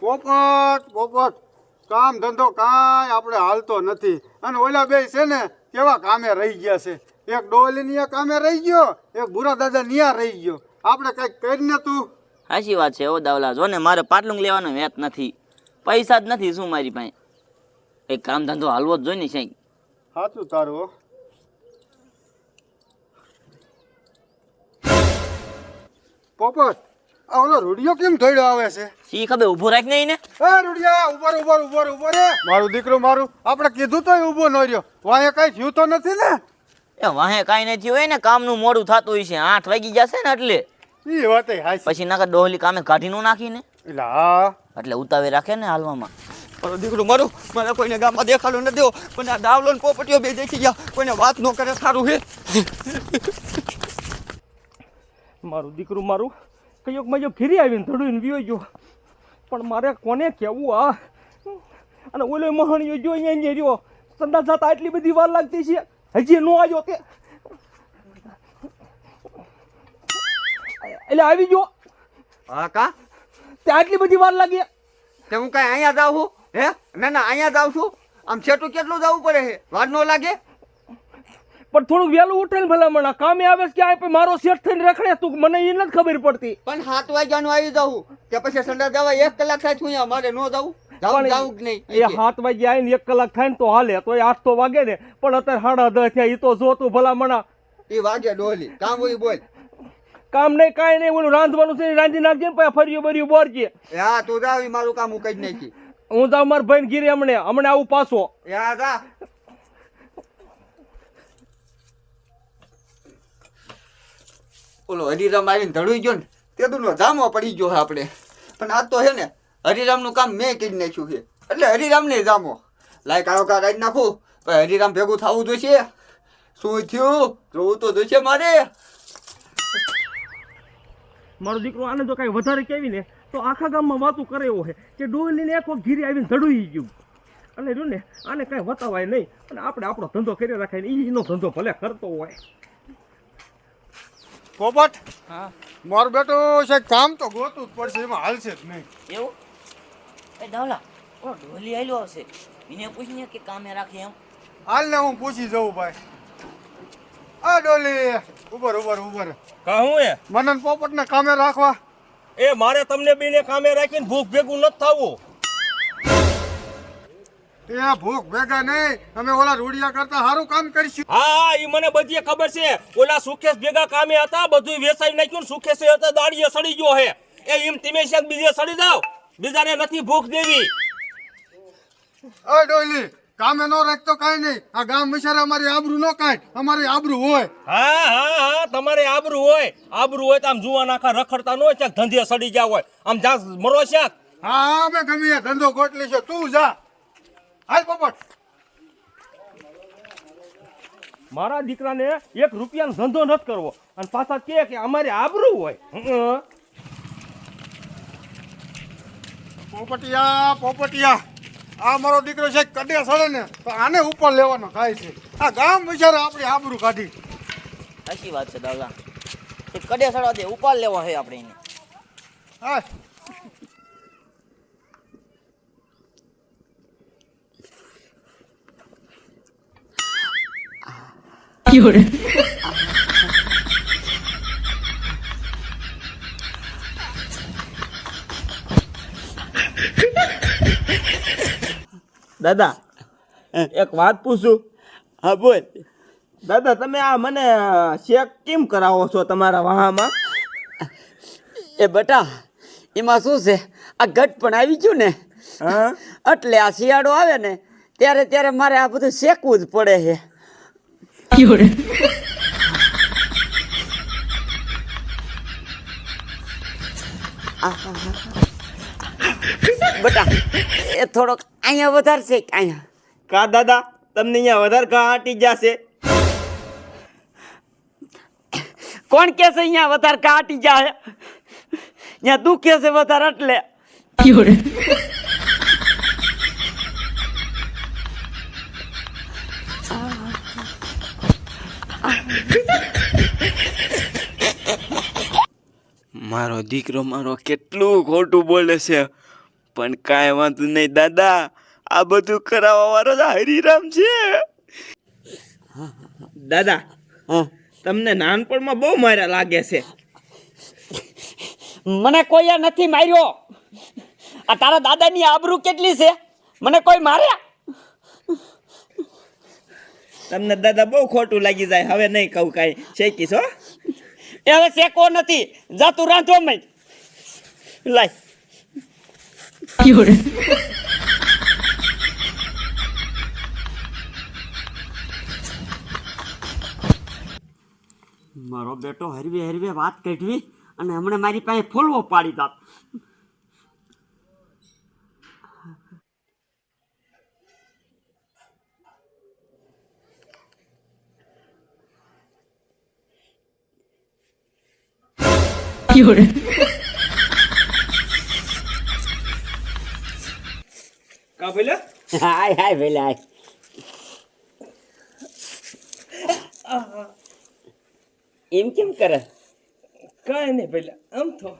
પોપટ પોપટ. કામ ધંધો કાંઈ આપણે હાલતો નથી. અને ઓલા બે છે ને કેવા કામે રહી ગયા છે? એક ડોલી નિયા કામે રહી ગયો એક બુરા દાદા નિયા રહી ગયો. આપણે કંઈક કરીને તું? સાચી વાત છે ઓ દાવલા. જો ને મારે પાટલું લેવાનો વેત નથી. પૈસા જ નથી શું મારી પાસે? એક કામ ધંધો હાલવો જ જોઈએ ને સાહેબ. સાચું તારું. પોપટ આ ઓલો રૂડિયો કેમ ધોડ્યો આવે છે? સી ખબર ઊભો રાખ નહીં ને એ રૂડિયા ઉપર ઉપર ઉપર ઉપર રે મારું દીકરું મારું આપણે કીધું તોય ઊભો ન રહ્યો. વાહે કઈ થયું તો નથી ને? એ વાહે કાંઈ થયું હોય ને કામનું મોડું થતું હોય છે. આઠ વાગી જશે ને એટલે. ઈ વાત હાસી પછી નાખે ડોહલી કામે કાઢી નું નાખીને. એટલે હા. એટલે ઉતાવે રાખે ને હાલવામાં. મારો દીકરો મારું મને કોઈને ગામમાં દેખાડો ન દેવો. પણ આ દાવલો ને પોપટીઓ બે દેખી ગયા. કોઈને વાત ન કરે સારું હે. મારું દીકરું મારું કયોક મજો ઘેરી આવીને ધડુઈને વિયો ગયો. પણ મારે કોને કહેવું આ અને ઓલો મહાણીઓ જો અહીંયા અહીંયા રહ્યો. સંદા જાતા આટલી બધી વાર લાગતી છે. હજી નો આવ્યો તે એટલે આવી ગયો. હા કા? તે આટલી બધી વાર લાગી. તે હું કાંઈ અહીંયા જાઉં છું? હે? ના ના અહીંયા જાઉં છું. આમ છેટું કેટલું જવું પડે છે? વાર ન લાગે? પણ થોડું વહેલું ઉઠે ને ભલામણ. કામે આવે છે કે આ મારો સેટ થઈને રખડે તું મને એ નથી ખબર પડતી. પણ સાત વાગ્યાનું આવી જાઉં. કે પછી સંડા જવા એક કલાક થાય છું મારે ન જાવું જ એ સાત વાગે આવીને એક કલાક થાય ને તો હાલે તો એ આઠ તો વાગે ને. પણ અત્યારે સાડા દસ થયા એ તો જોતું ભલામણા એ વાગે ડોલી કામ હોય બોલ. કામ નહીં કાંઈ નહીં ઓલું રાંધવાનું છે રાંધી નાખજે ને પછી ફર્યું બર્યું બોરજે. હા તું જાવ મારું કામ હું કરી નાખી. હું જાઉં મારા ભાઈને ગીરે હમણે. હમણે આવું પાછો. ઓલો હરિરામ આવીને ધડવી ગયો ને, તે તું ધામો પડી ગયો આપણે. પણ આ તો છે ને, હરિરામનું કામ મેં કરી નાખ્યું છે. એટલે હરિરામને જામો લાય કાળો કા રાઈ નાખું. પણ હરિરામ ભેગું થવું જોઈશે શું થયું? જોવું તો જોઈશે મારે. મારો દીકરો આને જો કાંઈ વધારે કેવી ને, તો આખા ગામમાં વાતું કરે એવો છે કે ડોલીને એક વખત ઘીરે આવીને ધડુઈ ગયું. અને જો ને, આને કાંઈ વતાવાય નહીં. અને આપણે આપણો ધંધો કરી રાખાય ને એનો ધંધો ભલે કરતો હોય. પોપટ? હા. મારું બેટો છે કામ તો ગોતું જ પડશે એમાં હાલશે જ નહીં. એવું? એ દાવલા ઓ ઢોલી આવેલો આવશે એને પૂછીને કે કામે રાખે એમ? હાલ ને હું પૂછી જઉં ભાઈ. આ ડોલી ઉભર ઉભર ઉભર. કહું એ? મનન પોપટ ને કામે રાખવા. એ મારે તમને બેને કામે રાખીને ભૂખ ભેગું નથી થવું. એ ભૂખ ભેગા નહીં. અમે ઓલા રૂડિયા કરતા સારું કામ કરીશું. હા એ મને બધી ખબર છે. ઓલા સુખેશ ભેગા કામે હતા બધું વેસાઈ નાખ્યું સુખેશ હતા દાડીએ સડી ગયો હે. એ એમ તમે શાક બીજે સડી જાવ. બીજાને નથી ભૂખ દેવી. અ ડોલી કામે નો રાખતો કાઈ નહીં. આ ગામ વિચારે અમારી આબરૂ નો કાઢ અમારી આબરૂ હોય. હા હા હા તમારે આબરૂ હોય. આબરૂ હોય તો આમ જુવા નાખા રખડતા ન હોય ચાક ધંધે સડી ગયા હોય. આમ જા મરો શાક. હા અમે ગમે ધંધો ગોટલી છે તું જા. હાલ પોપટ. મારા દીકરાને એક રૂપિયાનો ધંધો નથી કરવો. અને પાછા કે કે અમારે આબરૂ હોય. હં. પોપટિયા પોપટિયા. આ મારો દીકરો છે કડે સડે ને તો આને ઉપર લેવાનો થાય છે. આ ગામ વિચારે આપણે આબરૂ કાઢી. સાચી વાત છે દાદા. એ કડે સડવા દે ઉપાડ લેવા હે આપણે એને. હા દાદા એક વાત પૂછું? હા બોલ. દાદા તમે આ મને ચેક કેમ કરાવો છો તમારા વાહામાં? એ બટા એમાં શું છે? આ ઘટ પણ આવી ગયું ને. હા? એટલે આ શિયાળો આવે ને ત્યારે ત્યારે મારે આ બધું શેકવું જ પડે છે. બટા એ થોડોક અહીંયા વધારશે કે અહીંયા? કા દાદા તમને અહીંયા વધારે કા આટી જશે? કોણ કે છે અહીંયા વધારે કાટી જાય અહીંયા દુખે છે વધારે એટલે? મારો દીકરો મારો કેટલું ખોટું બોલે છે. પણ કાંઈ વાંધો નહીં દાદા આ બધું કરાવવા વાળો તો હરિરામ છે. દાદા તમને નાનપણમાં બહુ માર્યા લાગે છે. મને કોઈએ નથી માર્યો. આ તારા દાદાની આબરૂ કેટલી છે? મને કોઈ માર્યા તમને દાદા બહુ ખોટું લાગી જાય હવે નહીં કહું કાંઈ. શેકીશ હો એ શેકો નથી. જા તું રાંધો મય. લાય. મારો બેટો હરવે હરવે વાત કાઢવી અને હમણાં મારી પાસે ફોલવો પાડી દાત. કા હાય હાય ભલે એમ કેમ કરે? કાંઈ નહીં પેલા આમ તો.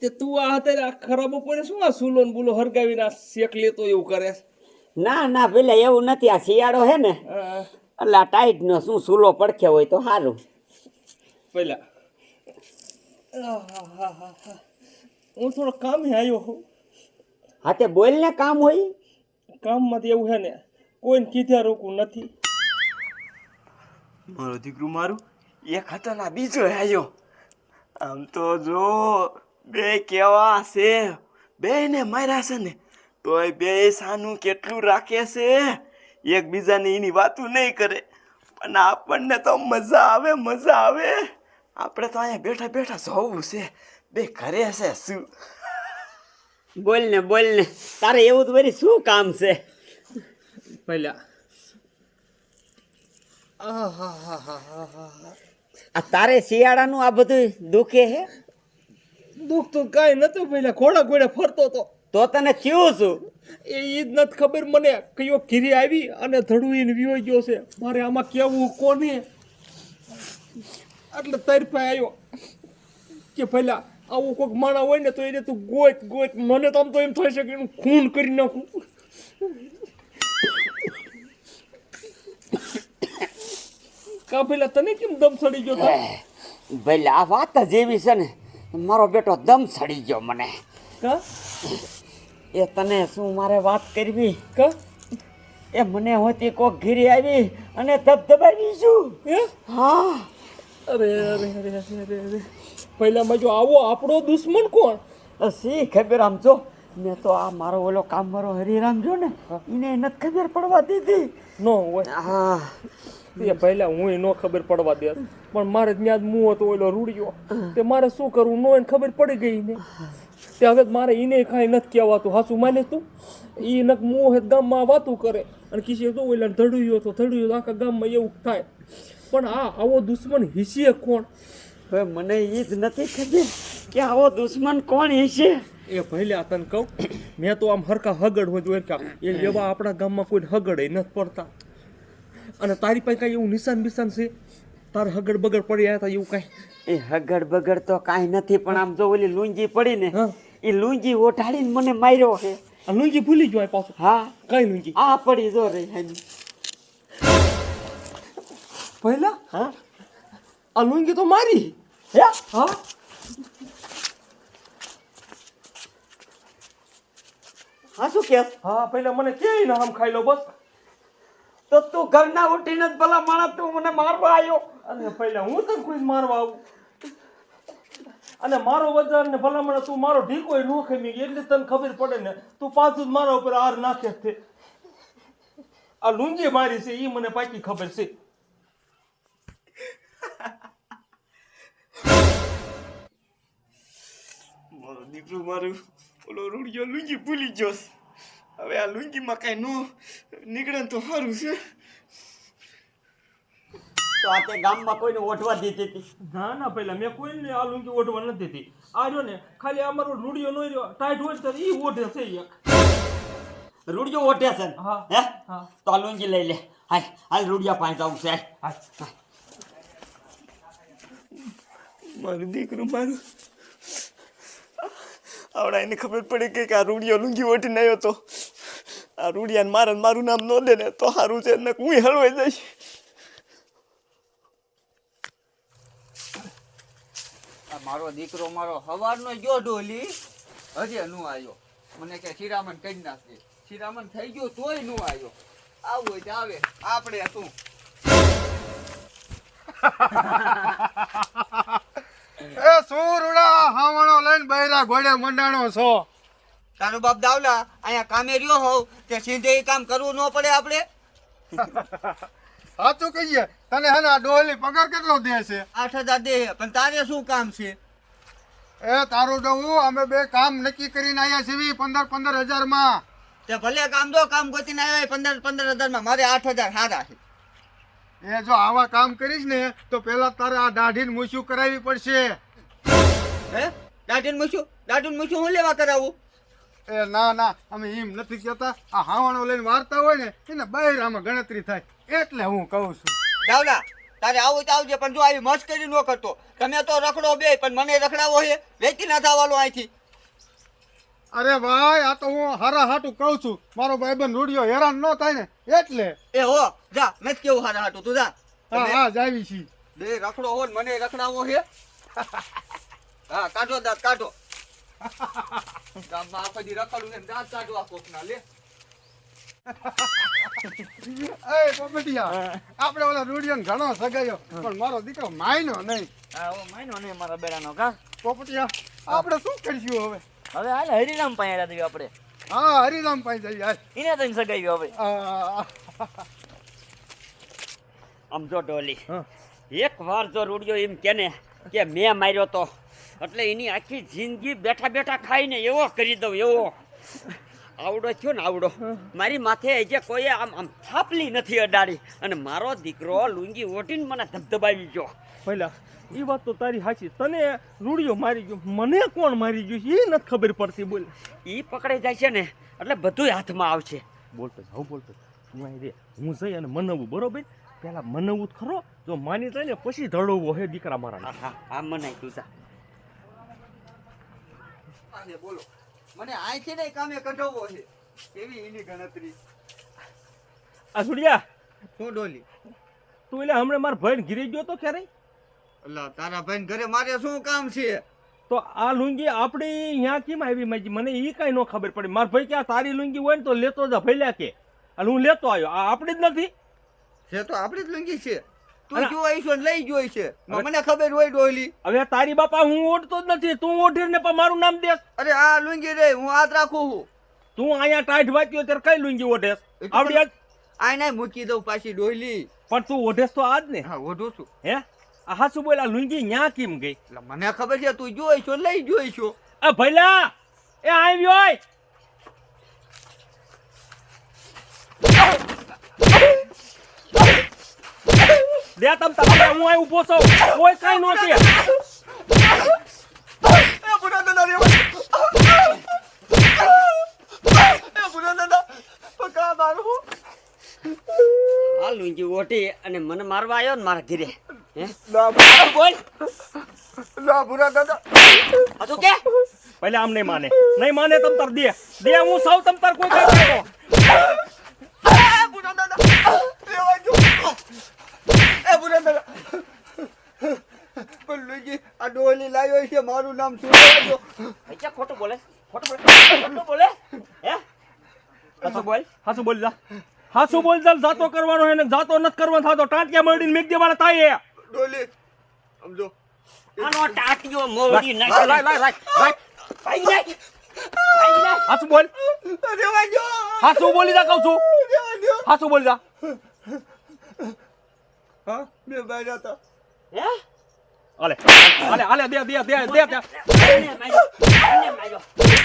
તે તું આ અત્યારે આ ખરાબ પડે શું આ સુલો ને બુલો હરગાવીને આ શેક લેતો એવું કરે ના ના પેલા એવું નથી. આ શિયાળો હે ને એટલે આ ટાઈટ નો શું સૂલો પડખે હોય તો સારું પેલા. હું થોડો કામે આવ્યો હું હા તે બોલ ને કામ હોય? કામમાંથી એવું છે ને કોઈને કીધા રોકવું નથી. મારો દીકરું મારું એક હતો ને બીજો આવ્યો આમ તો જો બે કેવા છે. બે ને માર્યા છે ને તોય બે સાનું કેટલું રાખે છે. એકબીજાને એની વાતું નહીં કરે. પણ આપણને તો મજા આવે મજા આવે. આપણે તો અહીંયા બેઠા બેઠા જોવું છે. બે ઘરે છે શું? બોલ ને બોલ ને. તારે એવું તો વળી શું કામ છે? પહેલા. આ તારે શિયાળાનું આ બધું દુખે હે? દુઃખ તો કાંઈ નતું પહેલા. ઘોડા ઘોડે ફરતો તો. તો તને થયું છું એ ઈ જ નથી ખબર મને. કયો ઘીરી આવી અને ધડુઈને વિયો ગયો છે. મારે આમાં કેવું કોને? એટલે તરફા આવ્યો કે પેલા આવું કોઈક માણા હોય ને તો એને તું ગોત ગોત મને તો આમ તો એમ થઈ શકે એનું ખૂન કરી નાખું. કા પેલા તને કેમ દમ સડી ગયો? ભલે આ વાત જ એવી છે ને મારો બેટો દમ સડી ગયો મને. કા? એ તને શું મારે વાત કરવી? કા? એ મને હોતી કોક ઘીરી આવી અને ધબધબાવી છું. હે? હા. અરે અરે અરે અરે અરે પહેલામાં જો આવો આપણો દુશ્મન કોણ? સી ખબર આમ જો? મેં તો આ મારો ઓલો કામ મારો હરિરામ જો ને એને નથી ખબર પડવા દીધી. નો હોય. હા. એ પહેલા હું ન ખબર પડવા દે. પણ મારે ત્યાં જ મું હતો ઓલો રૂડિયો. તે મારે શું કરવું નો એને ખબર પડી ગઈ ને. તે હવે મારે એને કાંઈ નથી કહેવાતું. હાસું માને તું? એ નક મું ગામમાં વાતું કરે. અને કિસી તો ઓલા ધડુયો તો ધડુયો આખા ગામમાં એવું થાય. પણ આ આવો દુશ્મન હિસીએ કોણ? હવે મને એ જ નથી ખબર કે આવો દુશ્મન કોણ હિસીએ. એ પહેલે આ તને કહું મેં તો આમ હરકા હગડ હોય તો એ એવા આપણા ગામમાં કોઈ હગડ નથી પડતા. અને તારી પાસે કાંઈ એવું નિશાન બિશાન છે? તારે હગડ બગડ પડી આવ્યા હતા એવું કાંઈ? એ હગડ બગડ તો કાંઈ નથી પણ આમ જો ઓલી લુંજી પડી ને એ લુંજી ઓઢાડીને મને માર્યો છે. આ લુંગી ભૂલી ગયો આ પાછું? હા. કઈ લુંજી આ પડી જો રે હાજી. પહેલા હા આ લુંગી તો મારી હે હા હા શું કે? હા પહેલા મને કે ના આમ ખાઈ લો બસ. તો તું ઘરના ઉઠીને જ ભલા માણસ તું મને મારવા આવ્યો. અને પહેલા હું તને કોઈ મારવા આવું? અને મારો વજાર ને ભલામણ તું મારો ઢીકો ન ખમી ગઈ એટલે તને ખબર પડે ને તું પાછું જ મારા ઉપર આર નાખે છે. આ લુંગી મારી છે એ મને પાકી ખબર છે. મારો દીકરો મારું ઓલો રૂડિયો લુંગી ભૂલી ગયો. હવે આ લુંગીમાં કાંઈ નો નીકળે ને તો સારું છે તો આ તે ગામમાં કોઈને ઓઢવા દીધી હતી ના ના પહેલા મેં કોઈને આ લુંગી ઓઢવા નથી દીધી આ જો ને ખાલી અમારો રૂડિયો નો રહ્યો ટાઈટ હોય તો એ ઓઢે છે એક રૂડિયો ઓઢે છે ને? હા. હે. તો આ લુંગી લઈ લે હાય હાલ રૂડિયા પાસે જવું છે હાલ. મારું દીકરું મારું આવડા એને ખબર પડી કે આ રૂડિયો લૂંગી ઓઢીને આવ્યો તો. આ રૂડિયાને મારે મારું નામ ન દે ને તો સારું છે ને હું હળવાઈ જઈશ. આ મારો દીકરો મારો હવારનો ગયો ડોલી. હજી નું આવ્યો મને કે શિરામણ કઈ નાખે શિરામણ થઈ ગયો તોયનું આવ્યો આવું હોય આવે. આપણે શું? એ સુરડા રૂડા હાવણો લઈને બૈરા ઘોડે મંડાણો છો. તારો બાપ દાવલા અહીંયા કામે રહ્યો હોવ તે સીધે કામ કરવું ન પડે આપણે? સાચું કહીએ તને હે ને ડોહલી પગાર કેટલો દે છે? આઠ હજાર દે પણ તારે શું કામ છે? એ તારું ડવું અમે બે કામ નક્કી કરીને આવ્યા છીએ પંદર પંદર હજારમાં તે ભલે કામ દો કામ ગોતીને આવ્યા પંદર પંદર હજારમાં. મારે આઠ હજાર સારા છે. એ જો આવા કામ કરીશ ને તો પેલા તારે આ દાઢીને મૂછું કરાવવી પડશે. હે? દાઢીને મૂછું? દાઢીને મૂછું હું લેવા કરાવું? એ ના ના અમે એમ નથી કહેતા. આ હાવાણો લઈને વાર્તા હોય ને એને બહાર આમાં ગણતરી થાય. એટલે હું કહું છું. દાવલા તારે આવું તો આવજે પણ જો આવી મસ્કરી ન કરતો. તમે તો રખડો બે પણ મને રખડાવો છે વેચી ના થવાનો અહીંથી. અરે ભાઈ આ તો હું હારા હાટું કહું છું. મારો ભાઈબંધ રૂડિયો હેરાન ન થાય ને એટલે. એ હો જા નથી કેવું હારા હાટું તું જા. હા હા જાવી છી. બે રખડો હો ને મને રખડાવો હે. હા કાઢો દાંત કાઢો. ગામમાં આખો દી રખડું ને દાંત કાઢવા કોકના લે. એ પોપટિયા આપણે ઓલા રૂડિયો ઘણો સગાયો પણ મારો દીકરો માયનો નહીં. હા ઓ માયનો નહીં મારા બેરાનો કા? પોપટિયા આપણે શું કરીશું હવે? હવે હાલ હરિરામ પાસે દેવી આપણે. હા હરિરામ પાસે જઈએ હાલ. એને તને સગાઈ હવે. આપણે આમ જો ડોલી એક વાર જો રૂડિયો એમ કેને કે મેં માર્યો તો એટલે એની આખી જિંદગી બેઠા બેઠા ખાઈને એવો કરી દઉં એવો. આવડો થયો ને આવડો. મારી માથે જે કોઈ આમ આમ થાપલી નથી અડાડી. અને મારો દીકરો લુંગી ઓઢીને મને ધબધબાવી ગયો. પહેલા એ વાત તો તારી સાચી તને રૂડિયો મારી ગયો. મને કોણ મારી ગયું એ નથી ખબર પડતી બોલ. એ પકડાઈ જાય છે ને એટલે બધું હાથમાં આવશે. બોલતો હું બોલતો હું અહીં રે. હું જઈ અને મનાવું બરોબર? પહેલાં મનાવું જ ખરો. જો માની જાય ને પછી ધડવવો હે દીકરા મારા હા હા આ મનાય તું જા આજે બોલો. મને અહીંથી ને કામે કઢાવવો છે. એવી એની ગણતરી? આ સુડિયા શું ડોલી? તું એટલે હમણાં મારા ભાઈને ઘીરી ગયો તો ક્યારે તારા ભાઈ ઘરે મારે શું કામ છે? તો આ લુંગી આપણી અહીંયા કેમ આવી માજી? મને એ કાંઈ ન ખબર પડી. મારા ભાઈ કે આ તારી લુંગી હોય ને તો લેતો જ ભૈલા કે. અને હું લેતો આવ્યો. આ આપણી જ નથી. છે તો આપણી જ લુંગી છે. તું જો ને લઈ જોઈ છે. મને ખબર હોય ડોલી હવે તારી બાપા હું ઓઢતો જ નથી. તું ઓઢીને પણ મારું નામ દેસ. અરે આ લુંગી રે હું હાથ રાખું છું. તું અહીંયા ટાઈટ વાંચ્યો ત્યારે કઈ લુંગી ઓઢેસ? આવડી આજ. આ ના મૂકી દઉં પાછી ડોલી પણ તું ઓઢેસ તો આજ ને? હા ઓઢું છું. હે? આ હાસુ બોલા લુંગી ન્યા કેમ ગઈ? એટલે મને ખબર છે તું જોઈ છો લઈ જોઈ છો. આ ભલા એ આવ્યો હોય. દે તમ તમે હું અહીં ઊભો છું. કોઈ કઈ નો છે એ બુરા દાદા રે એ બુરા દાદા પકા મારું. આ લુંગી ઓટી અને મને મારવા આવ્યો ને મારા ઘીરે. હે બોલ. ના દાદા. આ કે? પહેલા આમ નહીં માને. નહીં માને તમ તાર દે. દે હું સૌ તમ તાર કોઈ કઈ કરતો દાદા. રેવા જો. એ બુરા દાદા. પણ લુંગી આ ડોલી લાવ્યો છે મારું નામ શું રેવા ખોટું બોલે. ખોટું બોલે. ખોટું બોલે. હે? હાચું બોલ. હાસુ બોલ જા. હાસુ બોલ જા જાતો કરવાનો હે ને જાતો નત કરવાનો થાતો. ટાંટિયા મળીને મેક દેવાના થાય ડોલી. સમજો આનો ટાટિયો મોડી નાખ. લાય લાય લાય. લાય ભાઈ નાખ હાસુ બોલ? હાસુ બોલી જા કહું છું. હાસુ બોલ જા? હા બે ભાઈ હતા. હે? આલે આલે આલે દે દે દે દે દે આને માર્યો આને માર્યો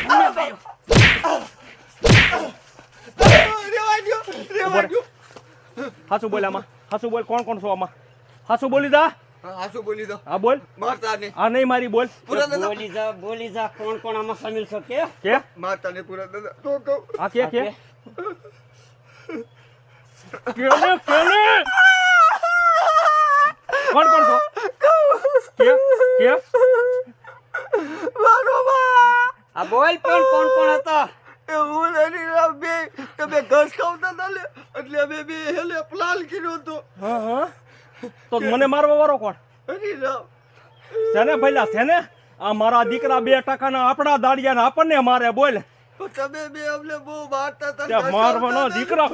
આને માર્યો. રેવા જો રેવા જો હાસુ બોલ આમાં? હાસુ બોલ કોણ કોણ છો આમાં? હાસુ બોલી દા હા હાસુ બોલી દો હા બોલ. મારતા ને આ નહીં મારી બોલ. પૂરા દાદા. બોલી જા બોલી જા કોણ કોણ આમાં સામેલ છે કે? કે? મારતા ને પૂરા દાદા. તો કહું. આ કે કે? કેને કેને કોણ કોણ છો? કે કે? મારો બા આ બોલ પણ કોણ કોણ હતા? એ હું ને હરીરામ બે તમે ઘસ ખાવતા હતા એટલે અમે બે હેલે પ્લાન કર્યો હતો. હા હા. તો મને મારવા વારો કોણ? સેને શેને સેને આ મારા દીકરા બે ટકાના આપણા દાડિયા ને આપણને મારે બોલ. તમે બે અમને બહુ મારતા હતા મારવાનો દીકરા.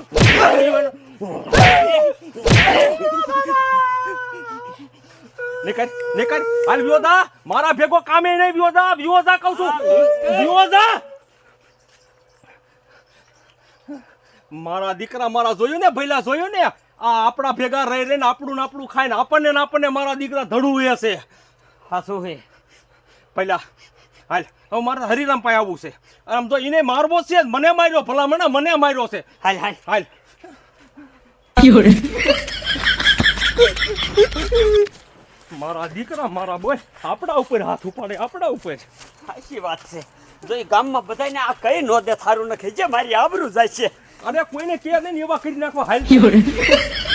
નીકળ નીકળ. હાલ વ્યોદા મારા ભેગો કામે નહીં વ્યોદા. વ્યોદા કહું છું. વ્યોદા! મારા દીકરા મારા જોયું ને ભૈલા જોયું ને? આ આપણા ભેગા રહી રહીને આપણું ને આપણું ખાઈને આપણને ને આપણને મારા દીકરા ધડું એ છે. હા શું હે પહેલાં હાલ હવે મારે હરિરામ પાસે આવવું છે. આમ તો એને મારવો છે મને માર્યો ભલા મને મને માર્યો છે. હાલ હાલ. હાલ. મારા દીકરા મારા બોય આપણા ઉપર હાથ ઉપાડે આપણા ઉપર. સાચી વાત છે. જો એ ગામમાં બધાને આ કઈ નો દે થારું નખે જે મારી આબરૂ જાય છે. અરે કોઈને કે નહીં એવા કરી નાખવા હાલ.